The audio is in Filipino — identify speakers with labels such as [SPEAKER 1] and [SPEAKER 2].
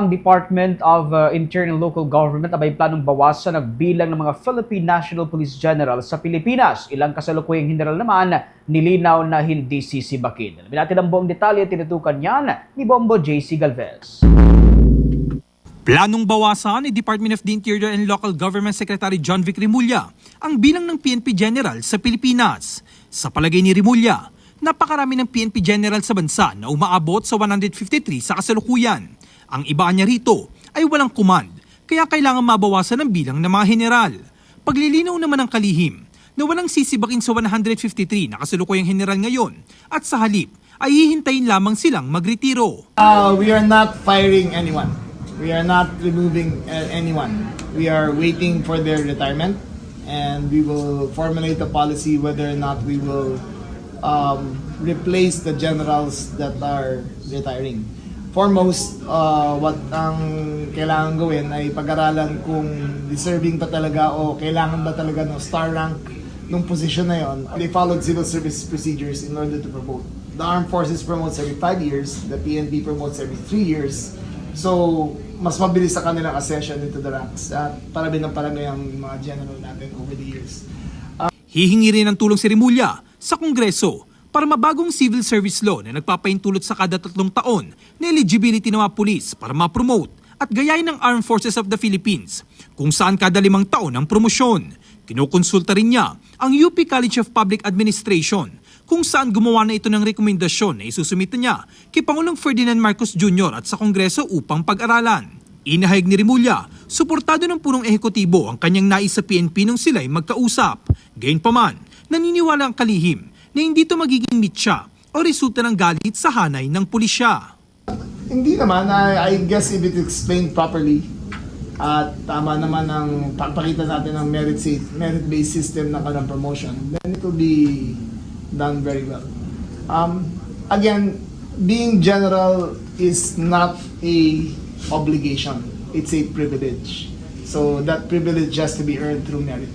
[SPEAKER 1] Ang Department of uh, Internal Local Government abay planong bawasan ang bilang ng mga Philippine National Police General sa Pilipinas. Ilang kasalukuyang general naman nilinaw na hindi sisibakin. Alamin natin ang buong detalye tinutukan yan ni Bombo JC Galvez.
[SPEAKER 2] Planong bawasan ni Department of the Interior and Local Government Secretary John Vic Rimulya ang bilang ng PNP General sa Pilipinas. Sa palagay ni Rimulya, napakarami ng PNP General sa bansa na umaabot sa 153 sa kasalukuyan. Ang iba niya rito ay walang command, kaya kailangan mabawasan ang bilang ng mga general. Paglilinaw naman ng kalihim na walang sisibakin sa 153 na kasalukuyang general ngayon at sa halip ay hihintayin lamang silang magretiro.
[SPEAKER 3] Uh, we are not firing anyone. We are not removing uh, anyone. We are waiting for their retirement and we will formulate a policy whether or not we will um, replace the generals that are retiring. Foremost, uh, what ang kailangan gawin ay pag-aralan kung deserving ba talaga o kailangan ba talaga ng star rank nung position na yon. They followed civil service procedures in order to promote. The armed forces promotes every 5 years, the PNP promotes every 3 years. So, mas mabilis sa kanilang accession into the ranks at parami ng parami ang mga general natin over the years.
[SPEAKER 2] Hihingi rin ng tulong si Rimulya sa Kongreso para mabagong civil service law na nagpapaintulot sa kada tatlong taon na eligibility ng mga pulis para ma-promote at gayahin ng Armed Forces of the Philippines kung saan kada limang taon ang promosyon. Kinukonsulta rin niya ang UP College of Public Administration kung saan gumawa na ito ng rekomendasyon na isusumita niya kay Pangulong Ferdinand Marcos Jr. at sa Kongreso upang pag-aralan. Inahayag ni Rimulya, suportado ng punong ehekutibo ang kanyang nais sa PNP nung sila'y magkausap. Gayunpaman, naniniwala ang kalihim na hindi ito magiging mitya o resulta ng galit sa hanay ng pulisya.
[SPEAKER 3] Hindi naman, I, guess if it's explained properly at tama naman ang pagpakita natin ng merit merit-based system ng kanang promotion, then it will be done very well. Um, again, being general is not a obligation. It's a privilege. So that privilege has to be earned through merit.